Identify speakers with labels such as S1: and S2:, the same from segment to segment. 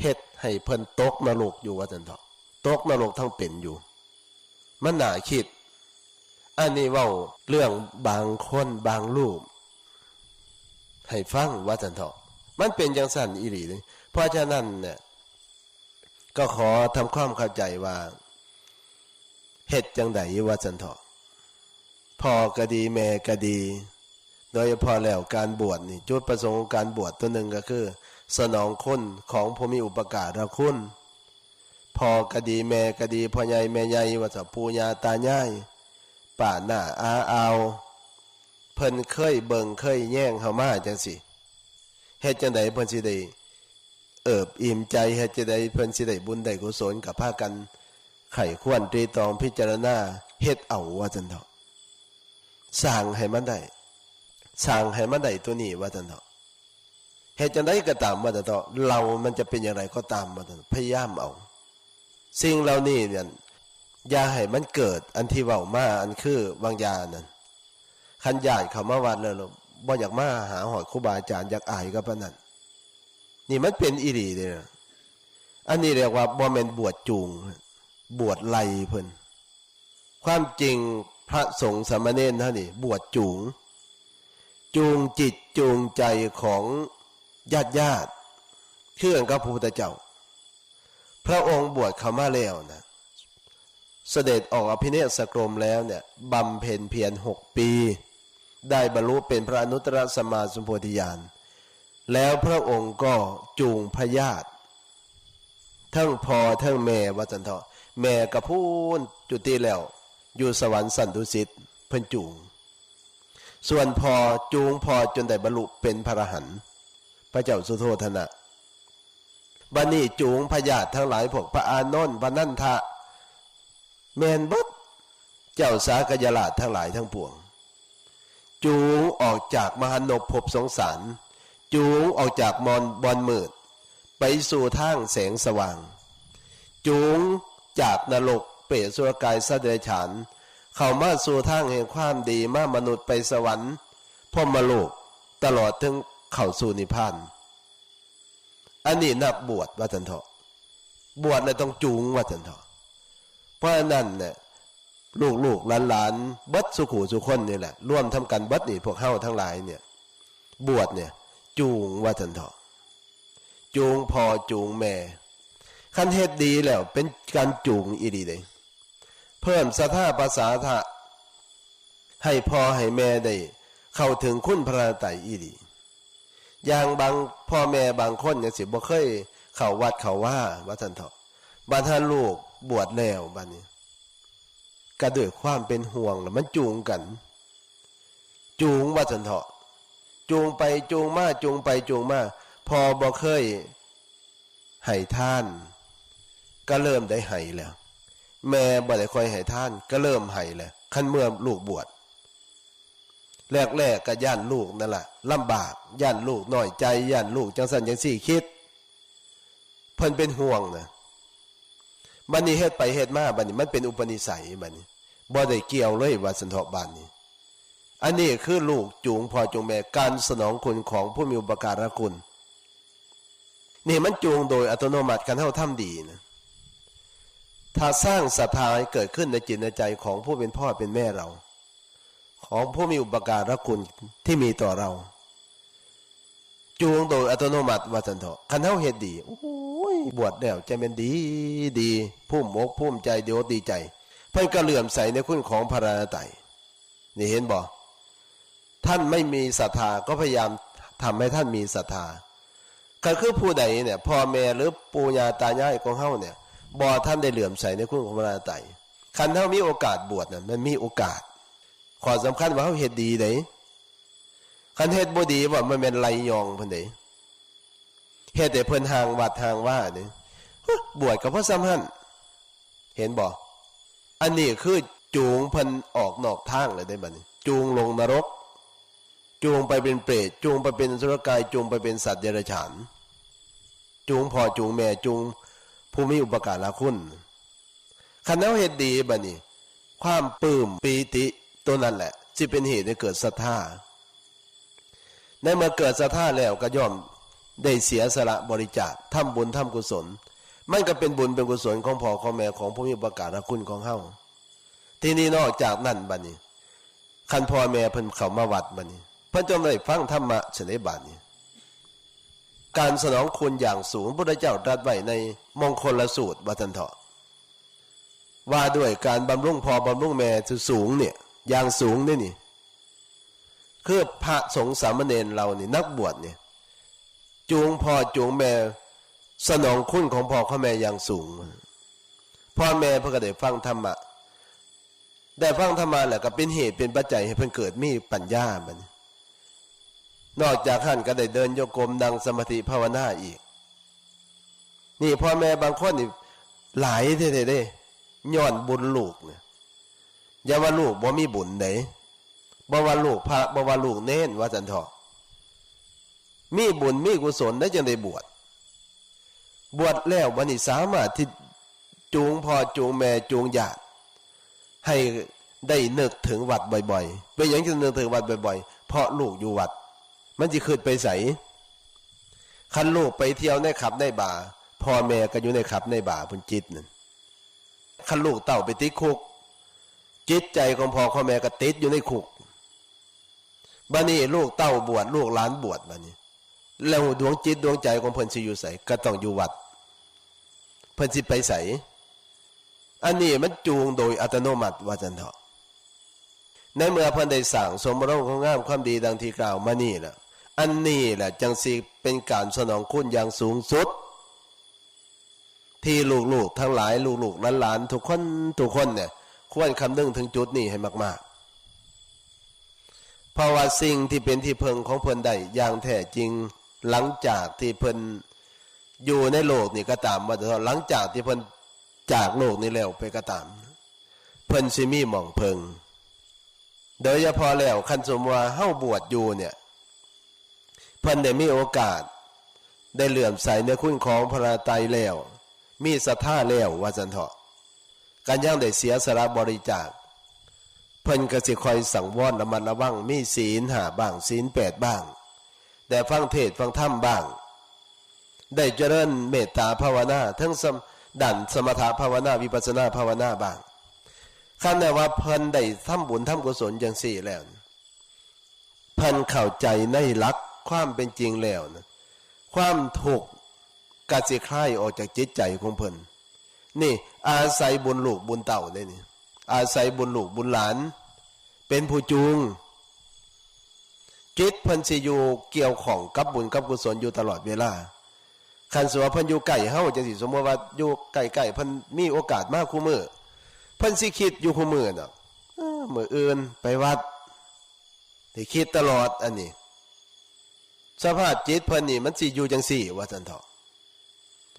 S1: เฮ็ดให้เพิ่นตกนรกอยู่ว่าจันเถาะตกนรกทั้งเป็นอยู่ มันหนาคิด อันนี้เว้าเรื่องบางคนบางรูป ให้ฟังว่าจันเถาะมันเป็นจังสั่นอีหลีเลยเพราะฉะนั้นเนี่ยก็ขอทำความเข้าใจว่าเฮ็ดจังไดว่าจันเถาะพ่อก็ดีแม่ก็ดี โดยเฉพาะแล้วการบวชนี่จุดประสงค์ของการบวชตัวหนึ่งก็คือ สนองคุณของผู้มีอุปการะคุณพ่อก็ดีแม่ก็ดีพ่อใหญ่แม่ใหญ่ว่าจะปู่ย่าตายายป่าหน้าอาเอาเพิ่นเคยเบิ่งเคยแย่งเฮามาจังสิเฮ็ดจังไดเพิ่นสิได้เอิบอิ่มใจเฮ็ดจังไดเพิ่นสิได้บุญได้กุศลกับพากัน ไข่ควรตรีตองพิจารณาเฮ็ดเอาว่าจังเถาะสร้างให้มันได้สร้างให้มันได้ตัวนี้ว่าจังเถาะ เฮ็ดจังไดก็ตามว่าจังเถาะเรามันจะเป็นอย่างไรก็ตามว่าจังเถาะพยายามเอา สิ่งเหล่านี้เนี่ยอย่าให้มันเกิด อันที่เว้ามาอันคือบางยานั่นคันญาติเขามาวัดแล้วบ่อยากมาหาหอดครูบาอาจารย์อยากอายก็ปานนั้นนี่มันเป็นอีหลีเด้ออันนี้เรียกว่าบ่แมนบวชจูง บวชไล่เพิ่นความจริงพระสงฆ์สามเณรเท่านี้บวชจูง จูงจิตจูงใจของ ญาติญาติเชื่อนกับพระพุทธเจ้า พระองค์บวชเข้ามาแล้วนะเสด็จออกอภิเนศกรมแล้วเนี่ยบำเพ็ญเพียรหกปี ได้บรรลุเป็นพระอนุตตรสมมาสมโพธิญาณแล้วพระองค์ก็จูงพระญาติ ทั้งพอทั้งแม่วัจันเถาะแม่กับพูนจุติแล้ว อยู่สวรรค์สันตุสิทธิ์เพิ่นจูง ส่วนพอจูงพอจนได้บรรลุเป็นพระอรหันต์ ระเจ้าสุโธธนะบันนี้จูงพญาตทั้งหลายพวกพระอานนท์พระนันทะแมนบดเจ้าสากยราทั้งหลายทั้งปวง จูงออกจากมหานบภพสงสาร จูงออกจากมอนบอนมืด ไปสู่ทางแสงสว่าง จูงจากนรกเปรตสุรกายสัตว์เดรัจฉาน เข้ามาสู่ทางแห่งความดีมามนุษย์ไปสวรรค์พ่อมโลกตลอดถึง เข้าสู่นิพพาน อันนี้นับบวชว่าจันเถาะบวชเลยต้องจูงว่าจันเถาะเพราะนั้นเนี่ยลูกลูกหลานหลานบัดสุขูสุคนนี่แหละร่วมทำกันบัดนี่พวกเฮาทั้งหลายเนี่ย บวชเนี่ย จูงว่าทันเถาะจูงพอจูงแม่คันเฮ็ดดีแล้ว เป็นการจูงอีดีเลยเพิ่มสถาภาษาทะให้พอให้แม่ได้ เข้าถึงคุณพระไตรอีดี อย่างบางพ่อแม่บางคนเนี่ยสิบ่เคยเข้าวัดเข้าว่าว่าทันเถาะบางท่านลูกบวชแล้วบัดนี้ก็ด้วยความเป็นห่วงแล้วมันจูงกัน จูงว่าสันเถาะจูงไปจูงมาจูงไปจูงมาพอบ่เคยให้ท่าน ก็เริ่มได้ให้แล้ว แม่บ่ได้คอยให้ท่าน ก็เริ่มให้แล้วขั้นเมื่อลูกบวช แรกๆกก็ย่านลูกนั่นแหละลำบากย่านลูกน้อยใจย่านลูกจังสันจังสี่คิด เพิ่นเป็นห่วงนะบันนี้เฮ็ดไปเฮ็ดมาบันนี้มันเป็นอุปนิสัยบันนี้บ่ได้เกี่ยวเลยว่าสันทบานนี้อันนี้คือลูกจูงพ่อจูงแม่การสนองคุณของผู้มีอุปการะคุณ นี่มันจูงโดยอัตโนมัติกันเท่าทำดีนะถ้าสร้างศรัทธาเกิดขึ้นในจิตในใจของผู้เป็นพ่อเป็นแม่เรา ของผู้มีอุปการะคุณที่มีต่อเรา จูงโดยอัตโนมัติว่าสันเถาะคันเท่าเหตุดีโอ้ยบวชแล้วใจเป็นดีดีพุ่มอกพุ่มใจเดียวดีใจ เพิ่นก็เหลื่อมใสในคุณของพระราไตรนี่เห็นบ่ท่านไม่มีศรัทธาก็พยายามทำให้ท่านมีศรัทธาก็คือผู้ใดเนี่ยพ่อแม่หรือปู่ย่าตายายของเฮาเนี่ยบ่ท่านได้เหลื่อมใสในคุณของพระราไตรคันเฮามีโอกาสบวชน่ะมันมีโอกาส ขอสำคัญว่าเฮาเฮ็ดดีเด้คันเฮ็ดบ่ดีว่ามันเป็นไรยองเพิ่นเด้เฮ็ดแต่เพิ่นห่างวัดห่างว่านี่บวชกับพ่อซ้ำหั่นเห็นบ่อันนี้คือจูงเพิ่นออกนอกทางเลยได้บัดนี้ จูงลงนรก จูงไปเป็นเปรตจูงไปเป็นสุรกายจูงไปเป็นสัตว์เดรัจฉานจูงพ่อจูงแม่จูงผู้มีอุปการะคุณคันเฮาเฮ็ดดีบัดนี้ ความปลื้มปีติ ตัวนั้นแหละสิเป็นเหตุให้เกิดศรัทธาในเมื่อเกิดศรัทธาแล้วก็ย่อมได้เสียสละบริจาคทำบุญทำกุศล มันก็เป็นบุญเป็นกุศลของพ่อของแม่ของผู้มีประกาศคุณของเฮาที่นี่นอกจากนั้นบัดนี้คันพ่อแม่เพิ่นเขามาวัดบัดนี้เพิ่นจงได้ฟังธรรมะเฉลยบาดนี้การสนองคุณอย่างสูงพระเจ้าตรัสไว้ในมงคลละสูตรวัตันเถาะว่าด้วยการบำรุงพอบำรุงแม่ที่สูงเนี่ย อย่างสูงนี่นี่ คือพระสงฆ์สามเณรเรานี่นักบวชเนี่ย จูงพ่อจูงแม่สนองคุณของพ่อขอแม่อย่างสูง พ่อแม่เพื่อก็ได้ฟังธรรมะได้ฟังธรรมะแหละก็เป็นเหตุเป็นปัจจัยให้เพิ่นเกิดมีปัญญาบันนอกจากขั้นก็ได้เดินโยกมดังสมาธิภาวนาอีก นี่พ่อแม่บางคนนี่หลายเท่ๆเด้ย้อนบุญลูกเนี่ย อย่าว่าลูกบ่มีบุญไหนบ่ว่าลูกพระบ่ว่าลูกเน้นว่าจันทอะมีบุญมีกุศลได้จังได้บวชบวชแล้ววันนี้สามารถที่จูงพ่อจูงแม่จูงญาติให้ได้นึกถึงวัดบ่อยๆเป็นอย่างที่นึกถึงวัดบ่อยๆ เพราะลูกอยู่วัด มันจะขึ้นไปใสคันลูกไปเที่ยวในขับในบ่าพ่อแม่ก็อยู่ในขับในบ่าพุนจิตนั่นคันลูกเต่าไปติดคุก จิตใจของพ่อของแม่ก็ติดอยู่ในคุกบ้านี้ลูกเต้าบวชลูกหลานบวชบ้านี้ แล้วดวงจิตดวงใจของเพิ่นสิอยู่ใสก็ต้องอยู่วัด เพิ่นสิไปใสอันนี้มันจูงโดยอัตโนมัติว่าจันเถาะในเมื่อเพิ่นได้สั่งสมรสของงามความดีดังที่กล่าวมานี่แหละอันนี้แหละจังสิเป็นการสนองคุณอย่างสูงสุด ที่ลูกๆทั้งหลายลูกๆหลานๆทุกคนทุกคนเนี่ย ควรคำนึงถึงจุดนี้ให้มาก ๆ เพราะว่าสิ่งที่เป็นที่เพิงของเพิ่นได้อย่างแท้จริงหลังจากที่เพิ่นอยู่ในโลกนี่ก็ตามว่าแต่หลังจากที่เพิ่นจากโลกนี้แล้วไปก็ตาม เพิ่นสิมีหม่องเพิงโดยเฉพาะแล้วคันสมว่าเฮ้าบวชอยู่เนี่ย เพิ่นได้มีโอกาส ได้เหลื่อมใสในคุณของพระไตรแล้ว มีศรัทธาแล้วว่าจันเถาะ การย่างได้เสียสละบริจาค เพิ่นก็สิคอยสั่งวอนระมัดระวังมีศีลหาบ้างศีลแปดบ้าง แต่ฟังเทศฟังธรรมบ้าง ได้เจริญเมตตาภาวนาทั้งสมดันสมถะภาวนาวิปัสนาภาวนาบ้างคันแต่ว่าเพิ่นได้ทำบุญทำกุศลอย่างสี่แล้วเพิ่นเข้าใจในหลักความเป็นจริงแล้วนะความถูกกสิคลายออกจากจิตใจของเพิ่น นี่ อาศัยบุญลูกบุญเต่าได้นี่ อาศัยบุญลูกบุญหลาน เป็นผู้จูงจิตพิ่นสิอยู่เกี่ยวของกับบุญกับกุศลอยู่ตลอดเวลาคันสวพิ่นอยู่ไก่เฮาจังสิสมมติว่าอยู่ไก่ไก่พิ่นมีโอกาสมากคู่มือพิ่นสิคิดอยู่คู่มือน่ะเอ้อมื้ออื่นไปวัดที่คิดตลอดอันนี้ สภาพจิตเพิ่นนี่มันสิอยู่จังสี่ว่าซั่นเถาะ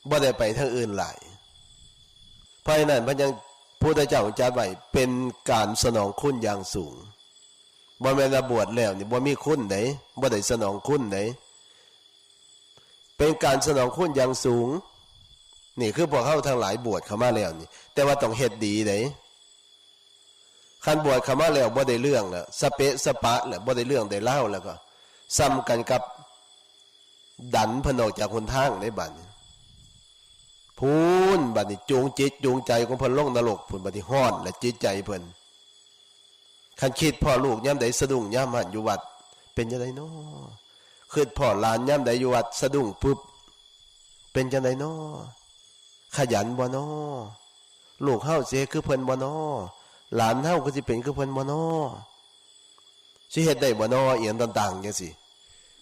S1: บ่ได้ไปทางอื่นหลาย เพราะนั้นพระยังพุทธเจ้าจัดไว้เป็นการสนองคุณอย่างสูงบ่แม่นว่าบวชแล้วนี่บ่มีคุณไหนบ่ได้สนองคุณไหนเป็นการสนองคุณอย่างสูง นี่คือพวกเข้าทั้งหลายบวชเข้ามาแล้วนี่ แต่ว่าต้องเฮ็ดดีไหนคันบวชเข้ามาแล้วบ่ได้เรื่องแล้วสเปะสปะแล้วบ่ได้เรื่องได้เล่าแล้วก็ซ้ำกันกับดันพนอกจากคนทางในบัดนี้ พูนบัดนี้จูงจิตจูงใจของเพิ่นลงนรกพุ่นบัดนี้ฮ้อนและจิตใจเพิ่นคันคิดพ่อลูกย่ำใดสะดุ้งย่ำหันอยู่วัด เป็นจังไดเนาะคิดพ่อหลานย่ำใดอยู่วัดสะดุ้งปุ๊บเป็นจังไดเนาะขยันบ่เนาะลูกเฮาสิคือเพิ่นบ่เนาะหลานเฮาก็สิเป็นคือเพิ่นบ่เนาะสิเฮ็ดได้บ่เนาะเอียงต่างๆจังซี่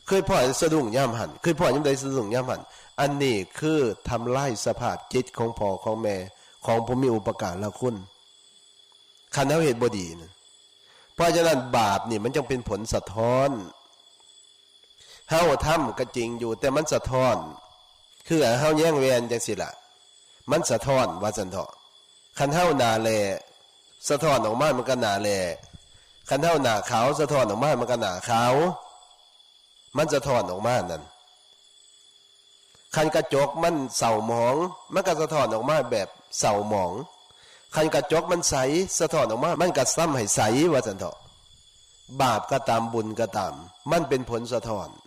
S1: เคยพ่อสะดุ้งย่ำหันเคยพ่อย่ำใดสะดุ้งย่ำหัน อันนี้คือทำลายสภาพจิตของพ่อของแม่ ของผู้มีอุปการละคุณคันเฮาเฮ็ดบ่ดีนะเพราะฉะนั้นบาปนี่มันจึงเป็นผลสะท้อนเฮาทำก็จริงอยู่ แต่มันสะท้อน คือเฮาแย่งแวนจังสิละมันสะท้อนว่าสันเถาะคันเฮานาแลสะท้อนออกมามันก็นาแลคันเฮาหนาขาวสะท้อนออกมามันก็หนาขาวมันสะท้อนออกมานั่น คันกระจกมันเศร้าหมอง มันก็สะท้อนออกมาแบบเศร้าหมอง คันกระจกมันใสสะท้อนออกมา มันก็ซ้ำให้ใสว่าสันเถาะบาปก็ตามบุญก็ตาม มันเป็นผลสะท้อนเ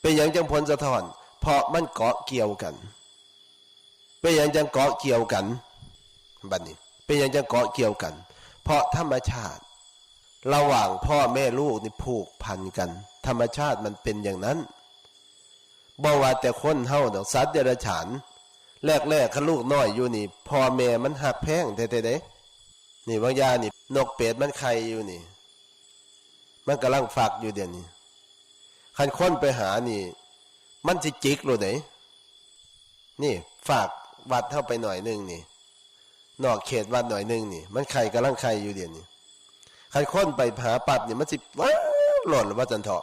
S1: เป็นอย่างจังผลสะท้อน เพราะมันเกาะเกี่ยวกัน เป็นอย่างจังเกาะเกี่ยวกันบัดนี้ เป็นอย่างจังเกาะเกี่ยวกัน เพราะธรรมชาติ ระหว่างพ่อแม่ลูกนี่ผูกพันกัน ธรรมชาติมันเป็นอย่างนั้น บ่ว่าแต่คนเฮาดอกสัตว์เดรัจฉานแรกๆคันลูกน้อยอยู่นี่พ่อแม่มันหักแพงแท้ๆเด้นี่บางยานี่ นกเป็ดมันไข่อยู่นี่ มันกำลังฝักอยู่เดี๋ยวนี้คันค้นไปหานี่ มันสิจิกโลดไหนนี่ฝากวัดเข้าไปหน่อยหนึงนี่ นอกเขตวัดหน่อยหนึงนี่ มันไข่กำลังไข่อยู่เดี๋ยวนี้คันค้นไปหาปับนี่มันสิว้าวหล่นหรือว่าจันเถาะ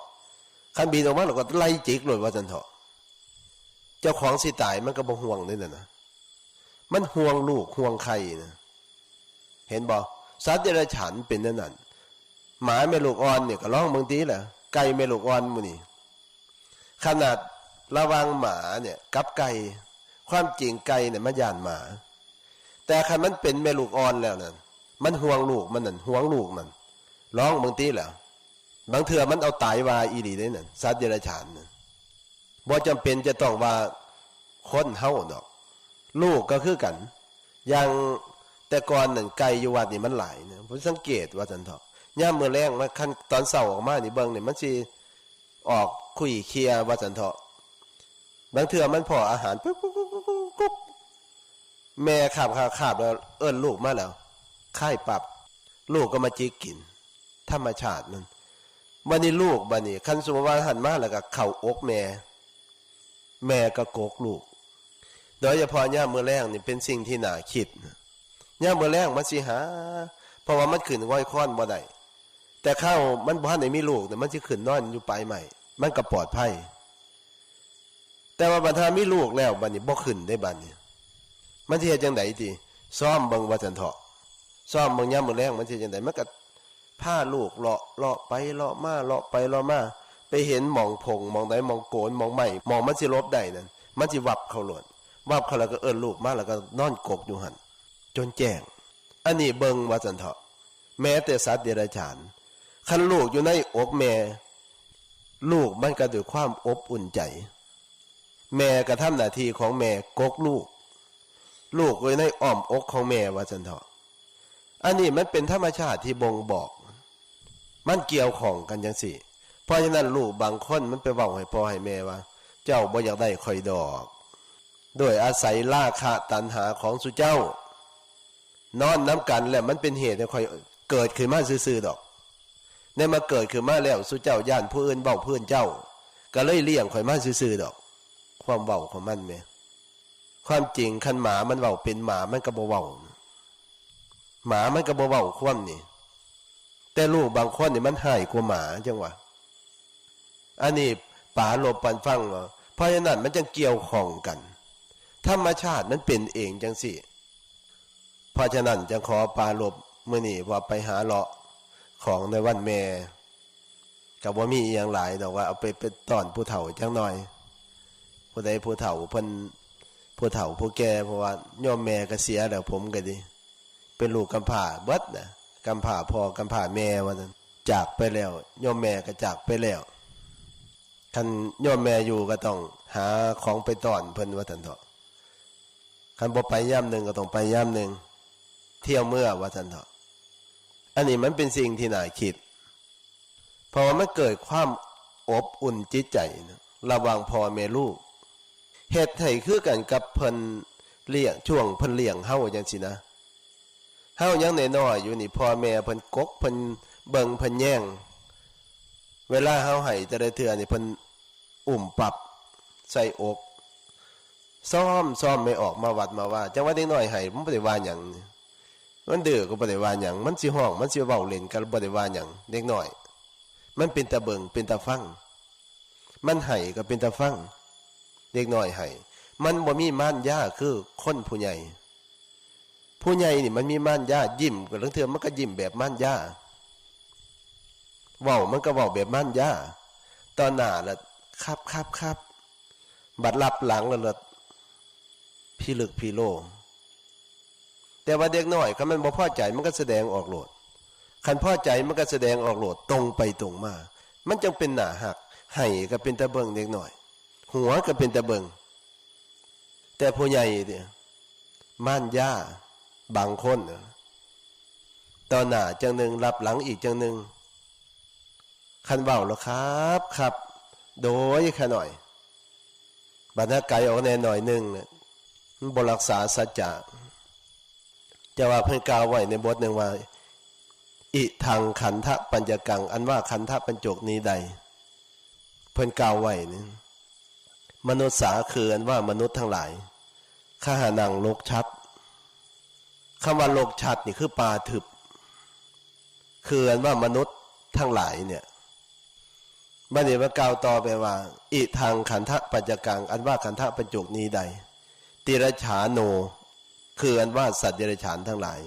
S1: คันบินออกมาเราก็ไล่จิกโลดว่าจันเถาะ เจ้าของสิตายมันก็บ่ห่วงนี่นะนะมันห่วงลูกห่วงไข่นะเห็นบ่สัตว์เดรัจฉานเป็นนั่นนั่นหมาแม่ลูกอ่อนเนี่ยก็ร้องบางทีแหละไก่แม่ลูกอ่อนมือนี่ขนาดระวังหมาเนี่ยกับไก่ความจริงไก่เนี่ยมันย่านหมา แต่คันมันเป็นแม่ลูกอ่อนแล้วนั่นมันห่วงลูกมันนั่นห่วงลูกนั่นร้องบางทีแหละบางเถื่อมันเอาตายวาอีหลีได้นั่นสัตว์เดรัจฉานนั่น บ่จำเป็นจะต้องว่าคนเฮาดอก ลูกก็คือกันอย่างแต่ก่อนนั่นไก่อยู่วัดนี่มันหลายนะผมสังเกตว่าจันเถาะย่ามมือแรงมาคันตอนเสาร์ออกมานี่เบิ่งนี่มันสิออกคุยเคลียว่าจันเถาะบางเทื่อมันพออาหารปุ๊บปุ๊บปุ๊บปุ๊บแม่ขาบขาขาบแล้วเอิ้นลูกมาแล้วค่ายปรับ ลูกก็มาจิกกิน ธรรมชาตินั่นวันนี้ลูกบัดนี้คันสมมติว่าหันมาแล้วก็เข้าอกแม่ แม่ก็โกกลูก โดยเฉพาะย่ามมือแรงนี่เป็นสิ่งที่น่าคิดนะย่ามมื้อแรงมันสิหา เพราะว่ามันขึ้นง่อยค้อนบ่ได้แต่ข้าวมันบ่ทันได้มีลูกแต่มันสิขึ้นนอนอยู่ปลายใหม่ มันก็ปลอดภัย แต่ว่าบัดถ้ามีลูกแล้วบัดนี้บ่ขึ้นได้บัดนี้ มันสิเฮ็ดจังไดติซ่อมบิ่งว่าจันเถาะซ่อมบิ่งยามมื้อแรงมันสิเฮ็ดจังไดมันก็พาลูกเลาะเลาะไปเลาะมาเลาะไปเลาะมา ไปเห็นมองพงมองใดหมองโกนมองใหม่มองมันสิลบได้นั่นมันสิวับเขาโลดวับเขาแล้วก็เอิ้นลูกมาแล้วก็นอนกกอยู่หันจนแจ้ง อันนี้เบิงว่าจันเถาะแม้แต่สัตว์เดรัจฉานคันลูกอยู่ในอกแม่ ลูกมันก็ด้วยความอบอุ่นใจ แม่กระทำหน้าที่ของแม่กกลูก ลูกไว้ในอ้อมอกของแม่ว่าจันเถาะอันนี้มันเป็นธรรมชาติที่บ่งบอก มันเกี่ยวของกันจังสิ เพราะฉะนั้นลูกบางคนมันไปเว้าให้พ่อให้แม่ว่า เจ้าบ่อยากได้คอยดอก โดยอาศัยราคะตัณหาของสุเจ้า นอนน้ำกันแล้วมันเป็นเหตุให้ค่อยเกิดขึ้นมาซื่อๆดอกในมาเกิดขึ้นมาแล้วสุเจ้าย่านผู้อื่นเบ้าเพื่อนเจ้า ก็เลยเลี้ยงค่อยมาซื่อๆดอก ความเว้าของมันแม่ความจริงคันหมามันเว้าเป็นหมามันก็บ่เว้าหมามันก็บ่เว้าความนี่แต่ลูกบางคนนี่มันหายกว่าหมาจังหวะ อันนี้ป๋าโลบปันฟังว่าเพราะฉะนั้นมันจึงเกี่ยวข้องกัน ธรรมชาติมันเป็นเองจังสี่เพราะฉะนั้นจะขอปลาลบมื่อนี่ว่าไปหาเลาะของในวันแม่กับว่ามีอย่างหลายแต่ว่าเอาไปเป็นตอนผู้เฒ่าจังหน่อย ผู้ใดผู้เฒ่าเพิ่นผู้เฒ่าผู้แก่เพราะว่าย่อมแม่ก็เสียแล้วผมก็ดี เป็นลูกกำพร้าเบิดนะกำพร้าพ่อกำพร้าแม่ว่านั้นจากไปแล้วย่อมแม่ก็จากไปแล้ว คันย่อมแม่อยู่ก็ต้อง หาของไปตอนเพิ่นว่าทันเถาะคันบ่ไปย่ำหนึ่งก็ต้องไปย่ำหนึ่งเที่ยวเมื่อว่าทันเถอะอันนี้มันเป็นสิ่งที่น่าคิด เพราะว่ามันเกิดความอบอุ่นจิตใจนะระว่างพ่อแม่ลูกเหตุให้คือกันกับเพิ่นเลี้ยงช่วงเพิ่นเลี้ยงเฮาจังซี่นะเฮายังน้อยอยู่นี่พ่อแม่เพิ่นกกเพิ่นเบิ่งเพิ่นแย่งเวลาเฮาให้แต่ละเทื่อนี่เพิ่น อุ้มปรับใส่อกซ้อมซ้อมไม่ออกมาวัดมาว่าจังว่าเด็กน้อยให้มันบ่ได้ว่าหยังมันดื้อก็บ่ได้ว่าหยังมันสิห้อง มันสิเว้าเล่นก็บ่ได้ว่าหยังเด็กน้อย มันเป็นตาเบิงเป็นตาฟัง มันให้ก็เป็นตาฟัง เด็กน้อยให้มันบ่มีม่านย่าคือคนผู้ใหญ่ ผู้ใหญ่นี่มันมีม่านย่ายิ้มก็ลังเทือมันก็ยิ้มแบบม่านย่าเว้ามันก็เว้าแบบม่านย่าตอนหน้าละ ครับครับครับบัดรับหลังแล้วละพี่ลึกพี่โล แต่ว่าเด็กน้อยคันมันบ่พอใจมันก็แสดงออกโหลดคันพอใจมันก็แสดงออกโหลดตรงไปตรงมา มันจึงเป็นหนาหักให้ก็เป็นตะเบิงเด็กหน่อย หัวก็เป็นตะเบิงแต่ผู้ใหญ่เนี่ยม่านย่าบางคนน่ะตอนหน้าจังหนึ่งรับหลังอีกจังหนึ่งคันเบาแล้วครับครับ โดยแค่หน่อยบรรณาไกออกแน่หน่อยหนึ่งมันบรักษาสัจจะจะว่าเพิ่นกล่าวไว้ในบทหนึ่งว่า อิทังขันธะปัญจกัง อันว่าขันธะปัญจกนี้ใด เพิ่นกล่าวไว้นี่มนุษย์สาคืออันว่ามนุษย์ทั้งหลายข้าหานังโลกชัดคำว่าโลกชัดนี่คือปลาถึบคืออันว่ามนุษย์ทั้งหลายเนี่ย บัณฑิตมากล่าวต่อไปว่า อิทางขันธะปัญจกัง อันว่าขันธะปัญจุกนี้ใด ติรฉาโน คืออันว่าสัตว์เดรัจฉานทั้งหลาย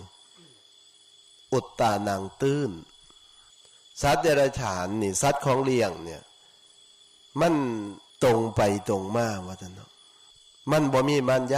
S1: อุตตานางตื้น สัตว์เดรัจฉานนี่สัตว์ของเลี้ยงเนี่ย มันตรงไปตรงมาว่าท่านเนาะมันบ่มีมันยะ